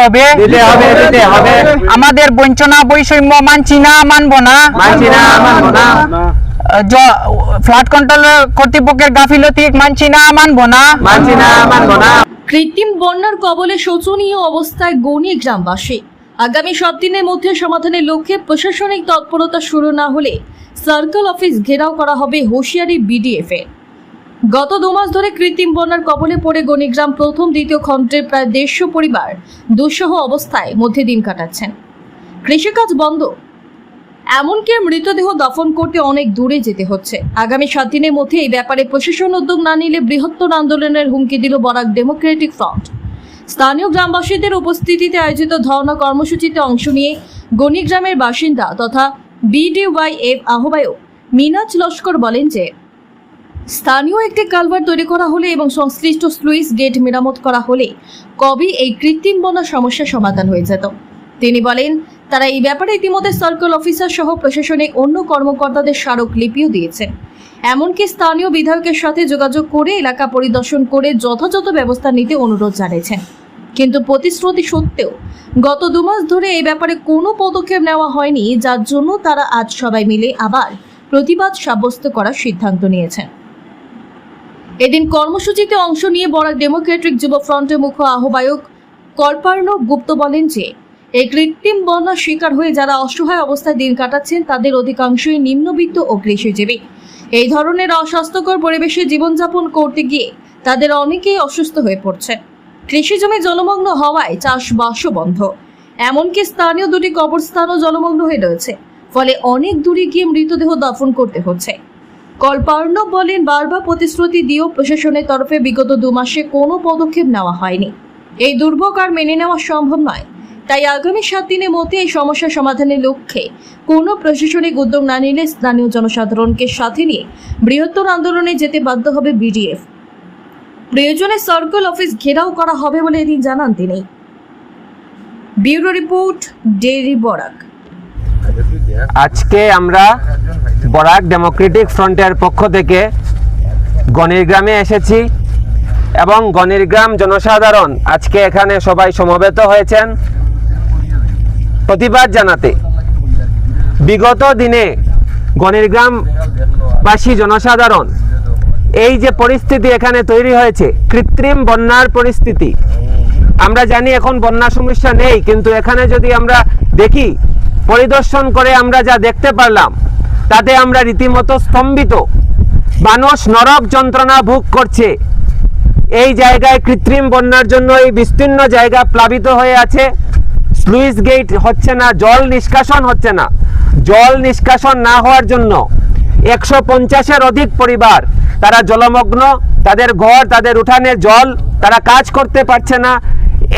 হবে। দিতে হবে দিতে হবে। আমাদের বঞ্চনা বৈষম্য মানছি না মানবো না। মানছি না মানবো না। জ- কন্ট্রোল কর্তৃপক্ষের গাফিলতি মানছি না মানবো না। মানছি না মানবো না। কৃত্রিম বন্যার কবলে শোচনীয় অবস্থায় গণি গ্রামবাসী। আগামী সব দিনের মধ্যে সমাধানের লক্ষ্যে প্রশাসনিক তৎপরতা শুরু না হলে সার্কেল অফিস ঘেরাও করা হবে হুঁশিয়ারি বিডিএফ এর গত দু মাস ধরে কৃত্রিম বন্যার কবলে পড়ে গণিগ্রাম প্রথম, দ্বিতীয় খণ্ডের প্রায় দেড়শো পরিবার দুঃসহ অবস্থায় মধ্যে দিন কাটাচ্ছেন। কৃষিকাজ বন্ধ। এমনকি মৃতদেহ দফন করতে অনেক দূরে যেতে হচ্ছে। আগামী সাত দিনের মধ্যে এই ব্যাপারে প্রশাসন উদ্যোগ না নিলে বৃহত্তর আন্দোলনের হুমকি দিল বরাক ডেমোক্রেটিক ফ্রন্ট। স্থানীয় গ্রামবাসীদের উপস্থিতিতে আয়োজিত ধর্ণা কর্মসূচিতে অংশ নিয়ে গণিগ্রামের বাসিন্দা তথা বিডিওয়াইএফ আহ্বায়ক মিনাজ লস্কর বলেন যে স্থানীয় একটি কালভার তৈরি করা হলে এবং সংশ্লিষ্ট স্লুইস গেট মেরামত করা হলে কবে এই কৃত্রিম বন্যা সমস্যার সমাধান হয়ে যেত? তিনি বলেন, তারা এই ব্যাপারে ইতিমধ্যে সার্কেল অফিসার সহ প্রশাসনিক অন্য কর্মকর্তাদের স্মারকলিপিও দিয়েছেন। এমনকি স্থানীয় বিধায়কের সাথে যোগাযোগ করে এলাকা পরিদর্শন করে যথাযথ ব্যবস্থা নিতে অনুরোধ জানিয়েছেন। কিন্তু প্রতিশ্রুতি সত্ত্বেও গত দু মাস ধরে এই ব্যাপারে কোনো পদক্ষেপ নেওয়া হয়নি, যার জন্য তারা আজ সবাই মিলে আবার প্রতিবাদ সাব্যস্ত করার সিদ্ধান্ত নিয়েছেন। এদিন কর্মসূচিতে অংশ নিয়ে বরাক ডেমোক্রেটিক যুব ফ্রন্টের মুখ্য আহ্বায়ক কল্পার্ণ গুপ্ত বলেন যে, এই কৃত্রিম বন্যার শিকার হয়ে যারা অসহায় অবস্থায় দিন কাটাচ্ছেন, তাদের অধিকাংশই নিম্নবিত্ত ও কৃষিজীবী। এই ধরনের অস্বাস্থ্যকর পরিবেশে জীবনযাপন করতে গিয়ে তাদের অনেকেই অসুস্থ হয়ে পড়ছে কৃষি জমি জলমগ্ন হওয়ায় চাষবাসও বন্ধ। এমনকি স্থানীয় দুটি কবরস্থানও জলমগ্ন হয়ে রয়েছে। ফলে অনেক দূরে গিয়ে মৃতদেহ দাফন করতে হচ্ছে। কল্পার্ণব বলেন, বারবার প্রতিশ্রুতি দিয়েও প্রশাসনের তরফে বিগত দু মাসে কোনো পদক্ষেপ নেওয়া হয়নি। এই দুর্ভোগ আর মেনে নেওয়া সম্ভব নয়। তাই আগামী সাত দিনের মধ্যে এই সমস্যা সমাধানের লক্ষ্যে কোনো প্রশাসনিক উদ্যোগ না নিলে স্থানীয় জনসাধারণকে সাথে নিয়ে বৃহত্তর আন্দোলনে যেতে বাধ্য হবে বিডিএফ। প্রয়োজনে সার্কেল অফিস ঘেরাও করা হবে বলে এদিন জানান তিনি। ব্যুরো রিপোর্ট ডেরি বরাক। আজকে আমরা বরাক ডেমোক্রেটিক ফ্রন্টের পক্ষ থেকে গণির গ্রামে এসেছি এবং গণির গ্রাম জনসাধারণ আজকে এখানে সবাই সমবেত হয়েছেন। প্রতিবাদ জানাতে। বিগত দিনে গণির গ্রামবাসী জনসাধারণ এই যে পরিস্থিতি এখানে তৈরি হয়েছে, কৃত্রিম বন্যার পরিস্থিতি। আমরা জানি এখন বন্যা সমস্যা নেই, কিন্তু এখানে যদি আমরা দেখি পরিদর্শন করে আমরা যা দেখতে পারলাম, তাতে আমরা রীতিমতো স্তম্ভিত। মানুষ নরক যন্ত্রণা ভোগ করছে। এই জায়গায় কৃত্রিম বন্যার জন্য এই বিস্তীর্ণ জায়গা প্লাবিত হয়ে আছে। স্লুইস গেট হচ্ছে না, জল নিষ্কাশন হচ্ছে না। জল নিষ্কাশন না হওয়ার জন্য একশো পঞ্চাশের অধিক পরিবার তারা জলমগ্ন, তাদের ঘর, তাদের উঠানে জল তারা কাজ করতে পারছে না।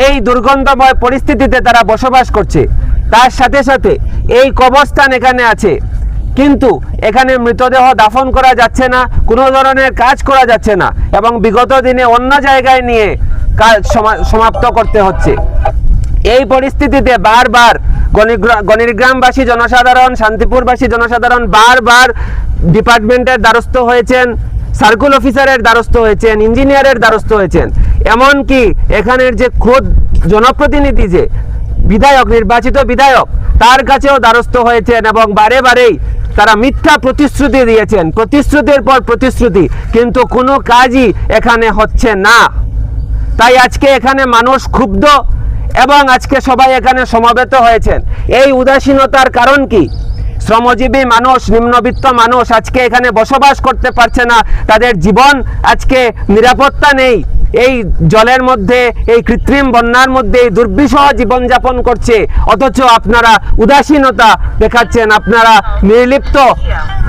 এই দুর্গন্ধময় পরিস্থিতিতে তারা বসবাস করছে। তার সাথে সাথে এই কবরস্থান এখানে আছে। কিন্তু এখানে মৃতদেহ দাফন করা যাচ্ছে না, কোনো ধরনের কাজ করা যাচ্ছে না এবং বিগত দিনে অন্য জায়গায় নিয়ে কাজ সমাপ্ত করতে হচ্ছে। এই পরিস্থিতিতে বারবার গণিরগ্রামবাসী জনসাধারণ, শান্তিপুরবাসী জনসাধারণ বারবার ডিপার্টমেন্টের দ্বারস্থ হয়েছেন, সার্কুল অফিসারের দ্বারস্থ হয়েছেন, ইঞ্জিনিয়ারের দ্বারস্থ হয়েছেন। এমনকি এখানের যে খোদ জনপ্রতিনিধি যে বিধায়ক, নির্বাচিত বিধায়ক, তার কাছেও দ্বারস্থ হয়েছেন এবং বারে বারেই তারা মিথ্যা প্রতিশ্রুতি দিয়েছেন। প্রতিশ্রুতির পর প্রতিশ্রুতি, কিন্তু কোনো কাজই এখানে হচ্ছে না। তাই আজকে এখানে মানুষ ক্ষুব্ধ এবং আজকে সবাই এখানে সমাবেত হয়েছেন। এই উদাসীনতার কারণ কি? শ্রমজীবী মানুষ, নিম্নবিত্ত মানুষ আজকে এখানে বসবাস করতে পারছে না। তাদের জীবন আজকে নিরাপত্তা নেই। এই জলের মধ্যে, এই কৃত্রিম বন্যার মধ্যে দুর্বিষহ জীবনযাপন করছে। অথচ আপনারা উদাসীনতা দেখাচ্ছেন, আপনারা নির্লিপ্ত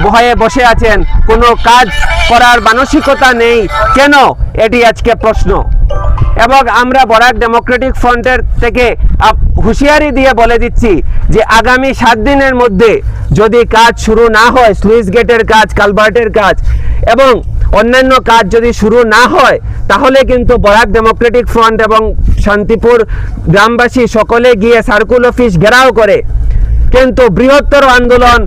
ভয়ে বসে আছেন। কোনো কাজ করার মানসিকতা নেই। কেন? এটি আজকে প্রশ্ন। এবং আমরা বরাক ডেমোক্রেটিক ফ্রন্টের থেকে হুঁশিয়ারি দিয়ে বলে দিচ্ছি যে আগামী সাত দিনের মধ্যে যদি কাজ শুরু না হয়, স্লুইস গেটের কাজ কালভার্টের কাজ, এবং অন্যান্য কাজ যদি শুরু না হয়, তাহলে কিন্তু বরাক ডেমোক্রেটিক ফ্রন্ট এবং শান্তিপুর গ্রামবাসী সকলে গিয়ে সার্কুল অফিস ঘেরাও করে। কিন্তু বৃহত্তর আন্দোলন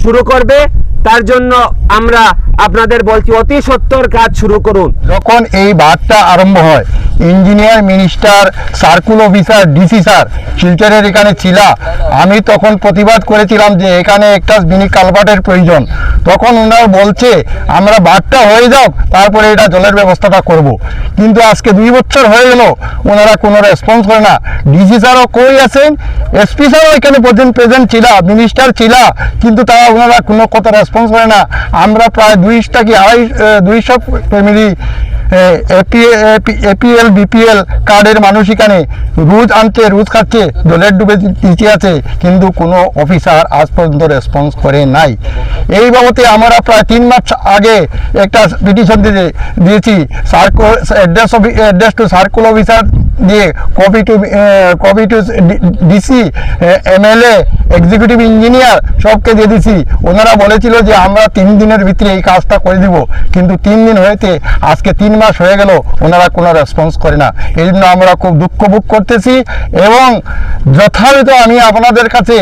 শুরু করবে, তার জন্য আমরা আপনাদের বলছি অতি সত্তর কাজ শুরু করুন। যখন এই বাদটা আরম্ভ হয় engineer minister, circle officer, DC sir, শিলচরের এখানে ছিল। আমি তখন প্রতিবাদ করেছিলাম যে এখানে একটা মিনি কালভার্টের প্রয়োজন। তখন ওনারা বলছে, আমরা বাদটা হয়ে যাও তারপরে এটা জলের ব্যবস্থাটা করব। কিন্তু আজকে দুই বছর হয়ে গেল, ওনারা কোনো রেসপন্স করে না। ডিসি স্যারও কই আছেন? এসপি স্যারও এখানে পর্যন্ত প্রেজেন্ট ছিল, মিনিস্টার ছিল, কিন্তু তারা ওনারা কোনো কথা রেসপন্স করে না। আমরা প্রায় দুইশটা কি আড়াই দুইশো ফ্যামিলি এপিএল বিপিএল কার্ডের মানুষ এখানে। রুজ আনছে রুজ খাচ্ছে জলের ডুবে নিচে আছে, কিন্তু কোনো অফিসার আজ পর্যন্ত রেসপন্স করে নাই। এই বাবদে আমরা প্রায় তিন মাস আগে একটা পিটিশন দিয়ে দিয়েছি। Circle address address to circle officer দিয়ে copy to copy to DC MLA executive engineer সবকে দিয়ে দিছি। ওনারা বলেছিল যে আমরা তিন দিনের ভিতরে এই কাজটা করে দিব। কিন্তু তিন দিন হয়েছে, আজকে তিন মাস হয়ে গেল, ওনারা কোনো রেসপন্স করে না। এই জন্য আমরা খুব দুঃখ ভোগ করতেছি এবং যথাযথ আমি আপনাদের কাছে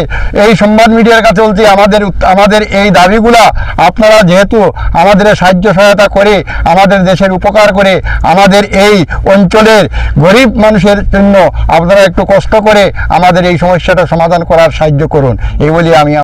এই সংবাদ মিডিয়ার কাছে বলছি, আমাদের আমাদের এই দাবিগুলা আপনারা যেহেতু আমাদের সাহায্য সহায়তা করে, আমাদের দেশের উপকার করে, আমাদের এই অঞ্চলের গরিব মানুষের জন্য আপনারা একটু কষ্ট করে আমাদের এই সমস্যাটা সমাধান করার সাহায্য করুন। এই বলি আমি